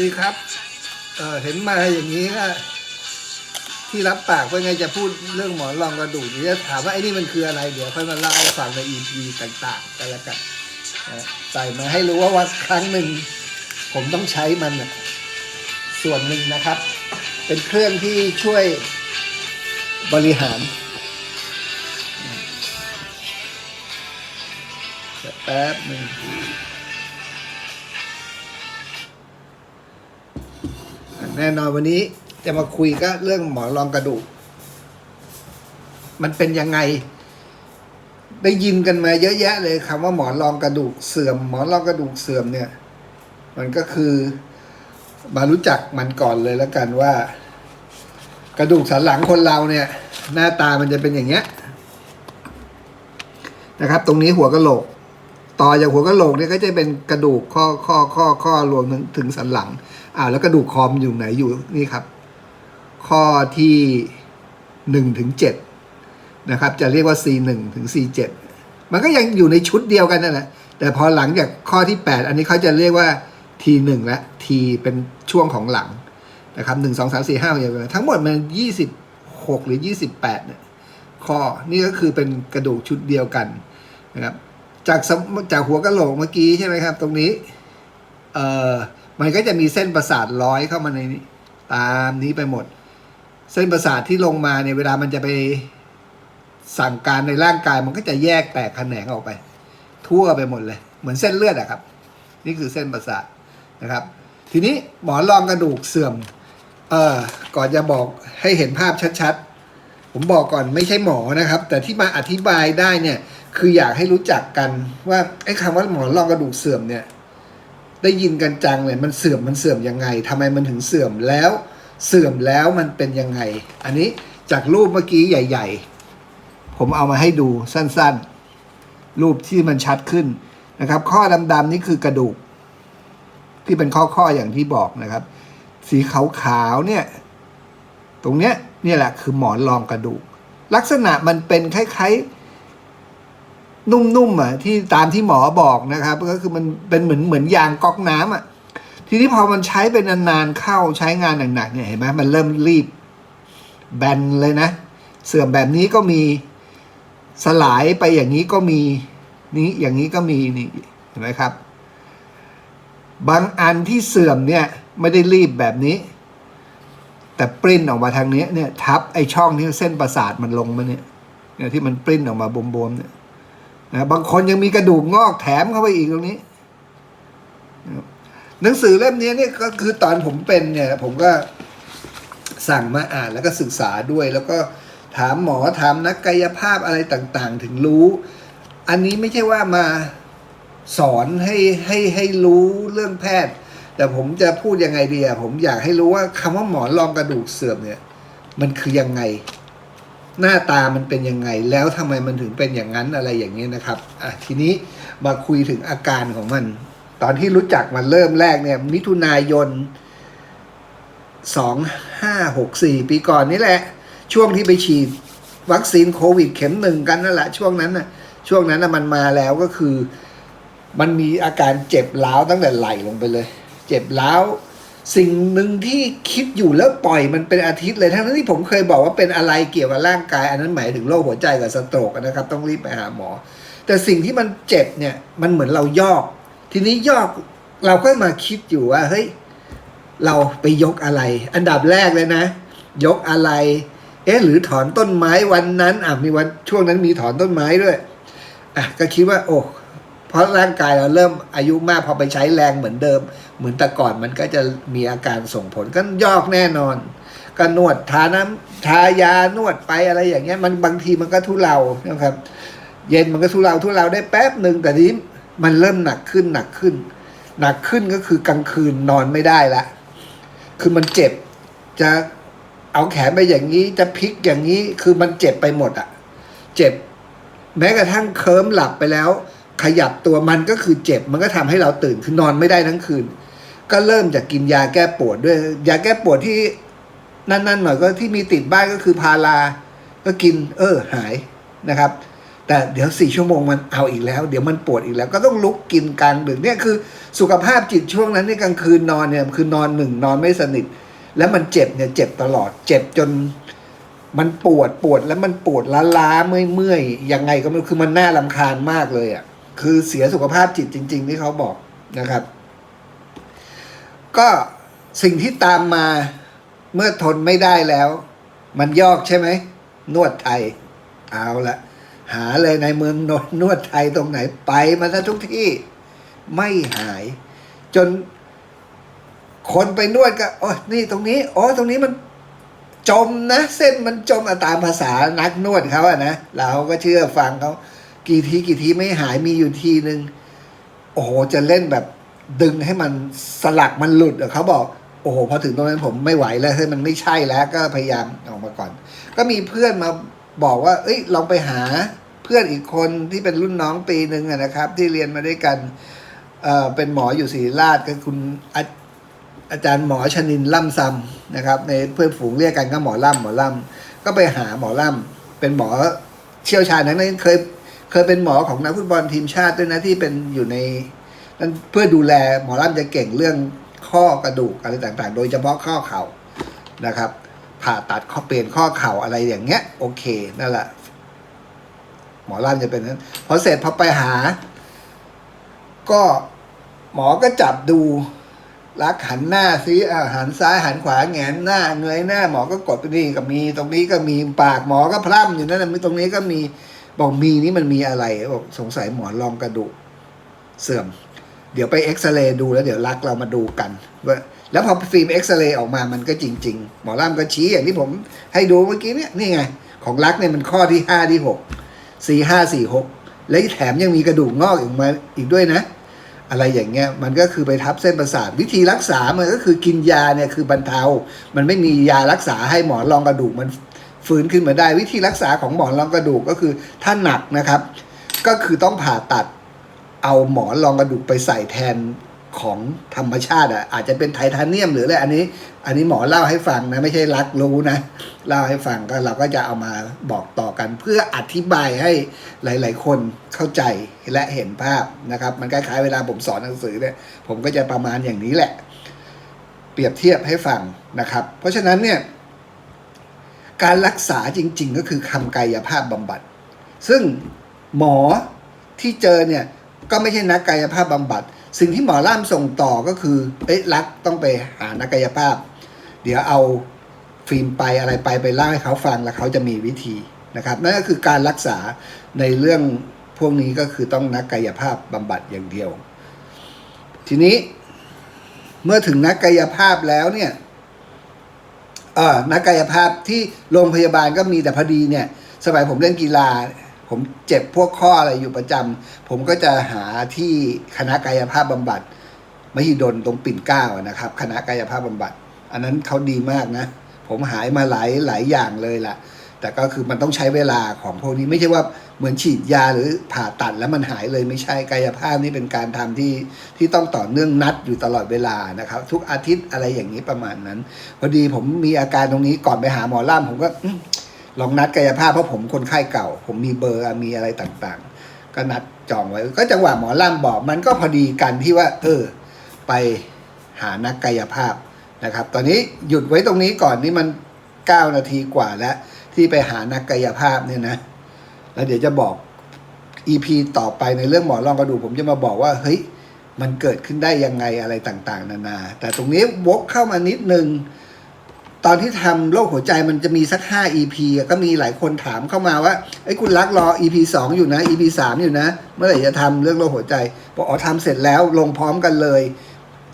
ดีครับ เออเห็นมาอย่างนี้ก็ที่รับปากว่าไงจะพูดเรื่องหมอนรองกระดูกเดี๋ยวจะถามว่าไอ้นี่มันคืออะไร เดี๋ยวค่อยมาเล่าให้ฟังใน EP ต่างๆกันละกันใส่มาให้รู้ว่าว่าครั้งหนึ่ง ผมต้องใช้มันส่วนหนึ่งนะครับ เป็นเครื่องที่ช่วยบริหารแป๊บหนึ่ง แน่นอนวันนี้จะมาคุยก็เรื่องหมอนรองกระดูก มันเป็นยังไง ได้ยินกันมาเยอะแยะเลยคำว่าหมอนรองกระดูกเสื่อม หมอนรองกระดูกเสื่อมเนี่ย มันก็คือมารู้จักมันก่อนเลยแล้วกันว่า กระดูกสันหลังคนเราเนี่ย หน้าตามันจะเป็นอย่างเงี้ยนะครับ ตรงนี้หัวกะโหลกต่อจากหัวกะโหลกเนี่ยก็จะเป็นกระดูกข้อข้อข้อข้อรวมถึงถึงสันหลังอ่าแล้วกระดูกคอมอยู่ไหนอยู่นี่ครับ ข้อที่หนึ่งถึงเจ็ดนะครับ จะเรียกว่า C หนึ่งถึง C เจ็ดมันก็ยังอยู่ในชุดเดียวกันนั่นแหละแต่พอหลังจากข้อที่แปดอันนี้เขาจะเรียกว่า T หนึ่งและ T เป็นช่วงของหลังนะครับหนึ่งสองสามสี่ห้าทั้งหมดมันยี่สิบหกหรือยี่สิบแปดเนี่ยข้อนี่ก็คือเป็นกระดูกชุดเดียวกันนะครับจากจากหัวกะโหลกเมื่อกี้ใช่ไหมครับ ตรงนี้เอ่อ มันก็จะมีเส้นประสาทร้อยเข้ามาในนี้ตามนี้ไปหมด เส้นประสาทที่ลงมาเนี่ยเวลามันจะไปสั่งการในร่างกายมันก็จะแยกแตกแขนงออกไป ทั่วไปหมดเลย เหมือนเส้นเลือดอะครับ นี่คือเส้นประสาทนะครับ ทีนี้หมอนรองกระดูกเสื่อมเอ่อก่อนจะบอกให้เห็นภาพชัดๆ ผมบอกก่อนไม่ใช่หมอนะครับ แต่ที่มาอธิบายได้เนี่ยคืออยากให้รู้จักกันว่าไอ้คำว่าหมอนรองกระดูกเสื่อมเนี่ย ได้ยินกันจังเลยมันเสื่อมมันเสื่อมยังไงทำไมมันถึงเสื่อมแล้วเสื่อมแล้วมันเป็นยังไง อันนี้จากรูปเมื่อกี้ใหญ่ ๆ ผมเอามาให้ดูสั้นๆ รูปที่มันชัดขึ้นนะครับ ข้อดำๆนี่คือกระดูก ที่เป็นข้อๆอย่างที่บอกนะครับ สีขาวๆเนี่ยตรงเนี้ยนี่แหละคือหมอนรองกระดูก ลักษณะมันเป็นคล้ายๆ นุ่มๆอะที่ตามที่หมอบอกนะครับ ก็คือมันเป็นเหมือนเหมือนยางก๊อกน้ำอะ ทีนี้พอมันใช้เป็นนานๆเข้าใช้งานหนักๆเนี่ยเห็นไหมมันเริ่มรีบแบนเลยนะ เสื่อมแบบนี้ก็มีสลายไปอย่างนี้ก็มีนี้อย่างนี้ก็มีนี่เห็นไหมครับ บางอันที่เสื่อมเนี่ยไม่ได้รีบแบบนี้ แต่ปริ้นออกมาทางนี้เนี่ยทับไอช่องที่เส้นประสาทมันลงมาเนี่ยเนี่ยที่มันปริ้นออกมาบวมๆเนี่ย นะบางคนยังมีกระดูกงอกแถมเข้าไปอีกตรงนี้ หนังสือเล่มนี้เนี่ยก็คือตอนผมเป็นเนี่ย ผมก็สั่งมาอ่านแล้วก็ศึกษาด้วย แล้วก็ถามหมอถามนักกายภาพอะไรต่างๆ ถึงรู้ อันนี้ไม่ใช่ว่ามาสอนให้ให้ให้รู้เรื่องแพทย์ แต่ผมจะพูดยังไงดีอะผมอยากให้รู้ว่าคำว่าหมอนรองกระดูกเสื่อมเนี่ย มันคือยังไง หน้าตามันเป็นยังไง แล้วทำไมมันถึงเป็นอย่างนั้นอะไรอย่างนี้นะครับอะทีนี้มาคุยถึงอาการของมัน ตอนที่รู้จักมันเริ่มแรกเนี่ย มิถุนายนสองห้าหกสี่ปีก่อนนี่แหละ ช่วงที่ไปฉีดวัคซีนโควิดเข็มหนึ่งกันนั่นแหละช่วงนั้นน่ะช่วงนั้นน่ะมันมาแล้วก็คือ มันมีอาการเจ็บล้าวตั้งแต่ไหล่ลงไปเลย เจ็บล้าว สิ่งหนึ่งที่คิดอยู่แล้วปล่อยมันเป็นอาทิตย์เลยทั้งที่ผมเคยบอกว่าเป็นอะไรเกี่ยวกับร่างกาย อันนั้นหมายถึงโรคหัวใจกับสโตรกนะครับ ต้องรีบไปหาหมอ แต่สิ่งที่มันเจ็บเนี่ย มันเหมือนเรายอก ทีนี้ยอกเราก็มาคิดอยู่ว่าเฮ้ยเราไปยกอะไร อันดับแรกเลยนะ ยกอะไร เอ๊ะหรือถอนต้นไม้วันนั้นอะมีวันช่วงนั้นมีถอนต้นไม้ด้วยอะก็คิดว่า โอ้ เพราะร่างกายเราเริ่มอายุมากพอไปใช้แรงเหมือนเดิม เหมือนแต่ก่อนมันก็จะมีอาการส่งผลก็ยอกแน่นอนก็นวดทาน้ำทายานวดไปอะไรอย่างเงี้ยมันบางทีมันก็ทุเลานะครับ เย็นมันก็ทุเลาทุเลาได้แป๊บหนึ่งแต่ทีนี้มันเริ่มหนักขึ้นหนักขึ้น หนักขึ้นก็คือกลางคืนนอนไม่ได้ละ คือมันเจ็บจะเอาแขนไปอย่างนี้จะพลิกอย่างนี้คือมันเจ็บไปหมดอะเจ็บ แม้กระทั่งเคิร์มหลับไปแล้ว ขยับตัวมันก็คือเจ็บ มันก็ทำให้เราตื่นคือนอนไม่ได้ทั้งคืน ก็เริ่มจากกินยาแก้ปวดด้วย ยาแก้ปวดที่นั่นๆหน่อยก็ที่มีติดบ้านก็คือพาราก็กินเออหายนะครับ แต่เดี๋ยวสี่ชั่วโมงมันเอาอีกแล้ว เดี๋ยวมันปวดอีกแล้ว ก็ต้องลุกกินกลางดึกเนี่ยคือสุขภาพจิตช่วงนั้นนี่กลางคืนนอนเนี่ยคือนอนหนึ่งนอนไม่สนิท แล้วมันเจ็บเนี่ยเจ็บตลอดเจ็บจนมันปวดปวดแล้วมันปวดล้าล้าเมื่อยเมื่อยยังไงก็ไม่คือมันน่าลำคาญมากเลยอะ คือเสียสุขภาพจิตจริง ๆ ที่เขาบอกนะครับ ก็สิ่งที่ตามมาเมื่อทนไม่ได้แล้ว มันยอกใช่ไหม นวดไทย เอาละหาเลยในเมืองนนนวดไทยตรงไหนไปมาซะทุกที่ไม่หาย จนคนไปนวดก็โอ้นี่ตรงนี้อ๋อตรงนี้มันจมนะ เส้นมันจมตามภาษานักนวดเขาอะนะเราก็เชื่อฟังเขา กี่ทีกี่ทีไม่หายมีอยู่ทีหนึ่งโอ้โหจะเล่นแบบดึงให้มันสลักมันหลุดเขาบอก โอ้โหพอถึงตรงนั้นผมไม่ไหวแล้วเฮ้ยมันไม่ใช่แล้วก็พยายามออกมาก่อน ก็มีเพื่อนมาบอกว่า เอ้ยลองไปหาเพื่อนอีกคนที่เป็นรุ่นน้องปีหนึ่งนะครับ ที่เรียนมาด้วยกันเอ่อเป็นหมออยู่ศรีราชก็คุณอาอาจารย์หมอชนินล่ำซำนะครับ ในเพื่อนฝูงเรียกกันก็หมอล่ำหมอล่ำก็ไปหาหมอล่ำเป็นหมอเชี่ยวชาญทั้งนั้นเคย เคยเป็นหมอของนักฟุตบอลทีมชาติด้วยนะที่เป็นอยู่ในนั้นเพื่อดูแลหมอล่ำจะเก่งเรื่องข้อกระดูกอะไรต่างๆ โดยเฉพาะข้อเข่านะครับ ผ่าตัดข้อเปลี่ยนข้อเข่าอะไรอย่างเงี้ย โอเคนั่นแหละหมอล่ำจะเป็นนั้นพอเสร็จพอไปหา ก็หมอก็จับดูรักหันหน้าซิอ่าหันซ้ายหันขวาแงนหน้า เงยหน้า หมอก็กดไปนี่ก็มี ตรงนี้ก็มีปากหมอก็พร่ำอยู่นั่นนะมีตรงนี้ก็มี บอกมีนี่มันมีอะไรบอกสงสัยหมอนรองกระดูกเสื่อม เดี๋ยวไปเอ็กซเรย์ดูแล้วเดี๋ยวรักเรามาดูกันว่าแล้วพอฟิล์มเอ็กซเรย์ออกมามันก็จริง ๆ หมอร่ำก็ชี้อย่างที่ผมให้ดูเมื่อกี้เนี่ยนี่ไง ของรักเนี่ยมันข้อที่ห้าที่หกสี่ห้าสี่หกและแถมยังมีกระดูกงอกอีกมาอีกด้วยนะ อะไรอย่างเงี้ยมันก็คือไปทับเส้นประสาทวิธีรักษามันก็คือกินยาเนี่ยคือบรรเทา มันไม่มียารักษาให้หมอรองกระดูกมัน ฟื้นขึ้นมาได้ วิธีรักษาของหมอนรองกระดูกก็คือถ้าหนักนะครับ ก็คือต้องผ่าตัดเอาหมอนรองกระดูกไปใส่แทนของธรรมชาติอะอาจจะเป็นไทเทเนียมหรืออะไรอันนี้ อันนี้หมอเล่าให้ฟังนะไม่ใช่รักรู้นะเล่าให้ฟังก็เราก็จะเอามาบอกต่อกัน เพื่ออธิบายให้หลาย ๆ คนเข้าใจและเห็นภาพนะครับ มันคล้ายๆเวลาผมสอนหนังสือเนี่ยผมก็จะประมาณอย่างนี้แหละ เปรียบเทียบให้ฟังนะครับ เพราะฉะนั้นเนี่ย การรักษาจริง ๆ ก็คือคำกายภาพบำบัด ซึ่งหมอที่เจอเนี่ยก็ไม่ใช่นักกายภาพบำบัด สิ่งที่หมอล่ามส่งต่อก็คือเอ๊ะรักต้องไปหานักกายภาพ เดี๋ยวเอาฟิล์มไปอะไรไปไปเล่าให้เขาฟังแล้วเขาจะมีวิธีนะครับนั่นก็คือการรักษาในเรื่องพวกนี้ก็คือต้องนักกายภาพบำบัดอย่างเดียว ทีนี้เมื่อถึงนักกายภาพแล้วเนี่ย เออนักกายภาพที่โรงพยาบาลก็มีแต่พอดีเนี่ย สมัยผมเล่นกีฬา ผมเจ็บพวกข้ออะไรอยู่ประจำผมก็จะหาที่คณะกายภาพบำบัดมหิดลตรงปิ่นเกล้านะครับ คณะกายภาพบำบัด อันนั้นเขาดีมากนะ ผมหายมาหลายหลายอย่างเลยล่ะ แต่ก็คือมันต้องใช้เวลาของพวกนี้ไม่ใช่ว่าเหมือนฉีดยาหรือผ่าตัดแล้วมันหายเลยไม่ใช่กายภาพนี่เป็นการทำที่ที่ต้องต่อเนื่องนัดอยู่ตลอดเวลานะครับ ทุกอาทิตย์อะไรอย่างนี้ประมาณนั้น พอดีผมมีอาการตรงนี้ก่อนไปหาหมอล่ามผมก็ลองนัดกายภาพเพราะผมคนไข้เก่า ผมมีเบอร์มีอะไรต่างๆ ก็นัดจองไว้ ก็จังหวะหมอล่ามบอกมันก็พอดีกันที่ว่า เออ ไปหานักกายภาพนะครับ ตอนนี้หยุดไว้ตรงนี้ก่อนนี่มัน 9 นาทีกว่าแล้ว ที่ไปหานักกายภาพเนี่ยนะ แล้วเดี๋ยวจะบอก EP ต่อไปในเรื่องหมอนรองกระดูกผมจะมาบอกว่าเฮ้ยมันเกิดขึ้นได้ยังไงอะไรต่างๆ นานา แต่ตรงนี้วกเข้ามานิดนึง ตอนที่ทำโรคหัวใจมันจะมีสัก 5 EP อะก็มีหลายคนถามเข้ามาว่าไอ้คุณรักรอ EP 2 อยู่นะ EP 3 อยู่นะ เมื่อไหร่จะทำเรื่องโรคหัวใจบอกอ๋อทำเสร็จแล้วลงพร้อมกันเลย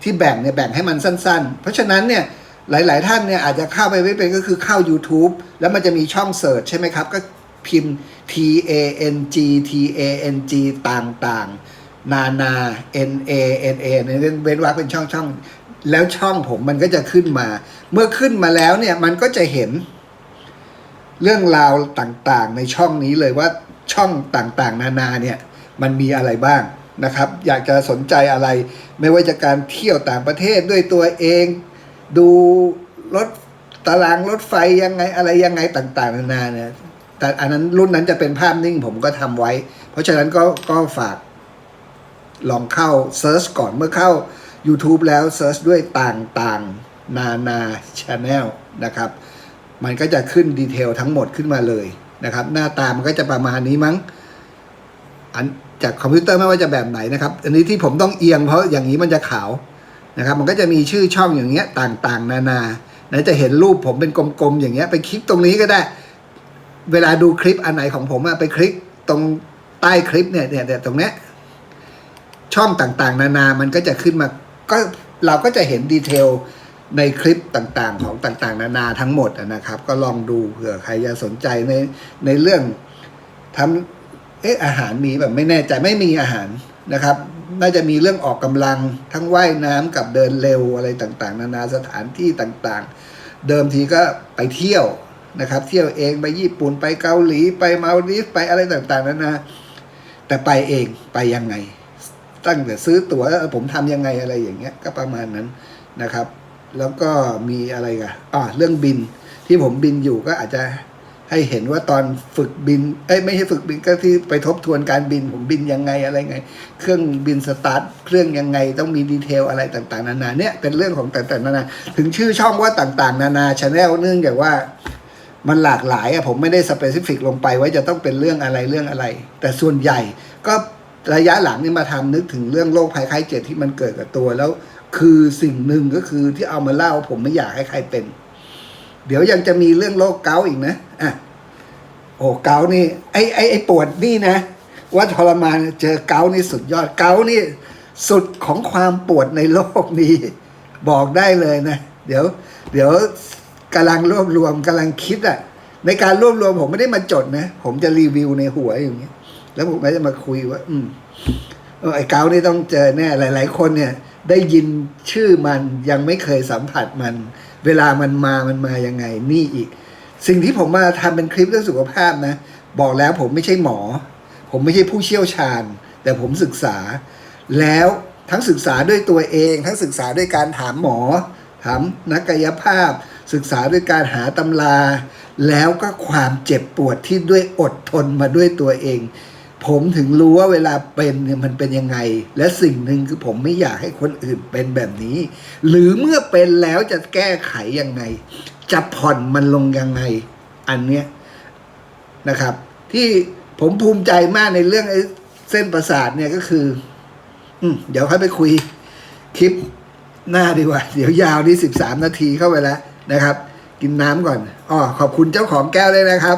ที่แบ่งเนี่ยแบ่งให้มันสั้น ๆ เพราะฉะนั้นเนี่ย หลาย ๆ ท่านเนี่ยอาจจะเข้าไปไม่เป็นก็คือเข้า YouTube แล้วมันจะมีช่องเสิร์ชใช่ไหมครับ ก็พิมพ์ T A N G T A N G ต่างๆ นานา N A N A เนี่ยเว้นวรรคเป็นช่องช่องๆแล้วช่องผมมันก็จะขึ้นมา เมื่อขึ้นมาแล้วเนี่ยมันก็จะเห็น เรื่องราวต่างๆ ในช่องนี้เลยว่าช่องต่างๆ นานาเนี่ยมันมีอะไรบ้างนะครับ อยากจะสนใจอะไร ไม่ว่าจะการเที่ยวต่างประเทศด้วยตัวเอง ดูรถตารางรถไฟยังไงอะไรยังไงต่างๆ นานาเนี่ยแต่อันนั้นรุ่นนั้นจะเป็นภาพนิ่งผมก็ทำไว้ เพราะฉะนั้นก็ก็ฝากลองเข้าเซิร์ชก่อนเมื่อเข้า YouTube แล้วเซิร์ชด้วยต่างๆ นานาชาแนลนะครับ มันก็จะขึ้นดีเทลทั้งหมดขึ้นมาเลยนะครับ หน้าตามันก็จะประมาณนี้มั้ง อันจากคอมพิวเตอร์ไม่ว่าจะแบบไหนนะครับ อันนี้ที่ผมต้องเอียงเพราะอย่างนี้มันจะขาว นะครับมันก็จะมีชื่อช่องอย่างเงี้ยต่างๆ นานาไหนจะเห็นรูปผมเป็นกลมๆอย่างเงี้ยไปคลิกตรงนี้ก็ได้ เวลาดูคลิปอันไหนของผมอะไปคลิกตรงใต้คลิปเนี่ยเนี่ยตรงเนี้ยช่องต่างๆ นานามันก็จะขึ้นมาก็เราก็จะเห็นดีเทลในคลิปต่างๆ ของต่างๆ นานาทั้งหมดนะครับ ก็ลองดูเผื่อใครจะสนใจในในเรื่องทำเอ๊ะอาหารมีแบบไม่แน่ใจไม่มีอาหารนะครับ น่าจะมีเรื่องออกกำลังทั้งว่ายน้ำกับเดินเร็วอะไรต่างๆ นานาสถานที่ต่างๆ เดิมทีก็ไปเที่ยวนะครับ เที่ยวเองไปญี่ปุ่นไปเกาหลีไปมาลีฟไปอะไรต่างๆนานาแต่ไปเองไปยังไง ตั้งแต่ซื้อตั๋วแล้วผมทำยังไงอะไรอย่างเงี้ยก็ประมาณนั้นนะครับ แล้วก็มีอะไรกันอ่าเรื่องบินที่ผมบินอยู่ก็อาจจะ ให้เห็นว่าตอนฝึกบิน เอ้ยไม่ใช่ฝึกบินก็ที่ไปทบทวนการบินผมบินยังไงอะไรไง เครื่องบินสตาร์ทเครื่องยังไงต้องมีดีเทลอะไรต่างๆ นานาเนี่ยเป็นเรื่องของแต่ๆนานา ถึงชื่อช่องว่าต่างๆ นานาชาแนลเนื่องจากว่ามันหลากหลายอะผมไม่ได้สเปซิฟิกลงไปว่าจะต้องเป็นเรื่องอะไรเรื่องอะไร แต่ส่วนใหญ่ก็ระยะหลังนี่มาทำนึกถึงเรื่องโรคภัยไข้เจ็บที่มันเกิดกับตัวแล้ว คือสิ่งหนึ่งก็คือที่เอามาเล่าผมไม่อยากให้ใครเป็น เดี๋ยวยังจะมีเรื่องโรคเกาอีกนะอะโอ้เกานี่ไอ้ไอ้ไอ้ปวดนี่นะ ว่าทรมานเจอเกานี่สุดยอดเกานี่ สุดของความปวดในโลกนี้ บอกได้เลยนะ เดี๋ยว เดี๋ยวกำลังรวบรวมกำลังคิดอะในการรวบรวมผมไม่ได้มาจดนะ ผมจะรีวิวในหัวอย่างเงี้ย แล้วผมก็จะมาคุยว่า อืมไอ้เกานี่ต้องเจอแน่หลาย ๆ คนเนี่ย ได้ยินชื่อมันยังไม่เคยสัมผัสมัน เวลามันมามันมายังไงนี่อีก สิ่งที่ผมมาทำเป็นคลิปเรื่องสุขภาพนะ บอกแล้วผมไม่ใช่หมอ ผมไม่ใช่ผู้เชี่ยวชาญ แต่ผมศึกษา แล้วทั้งศึกษาด้วยตัวเอง ทั้งศึกษาด้วยการถามหมอ ถามนักกายภาพ ศึกษาด้วยการหาตำรา แล้วก็ความเจ็บปวดที่ด้วยอดทนมาด้วยตัวเอง ผมถึงรู้ว่าเวลาเป็นเนี่ยมันเป็นยังไง และสิ่งหนึ่งคือผมไม่อยากให้คนอื่นเป็นแบบนี้ หรือเมื่อเป็นแล้วจะแก้ไขยังไง จะผ่อนมันลงยังไง อันเนี้ยนะครับ ที่ผมภูมิใจมากในเรื่องไอ้เส้นประสาทเนี่ยก็คือ อืมเดี๋ยวค่อยไปคุยคลิปหน้าดีกว่า เดี๋ยวยาวนี่สิบสามนาทีเข้าไปแล้วนะครับ กินน้ำก่อนอ๋อขอบคุณเจ้าของแก้วเลยนะครับ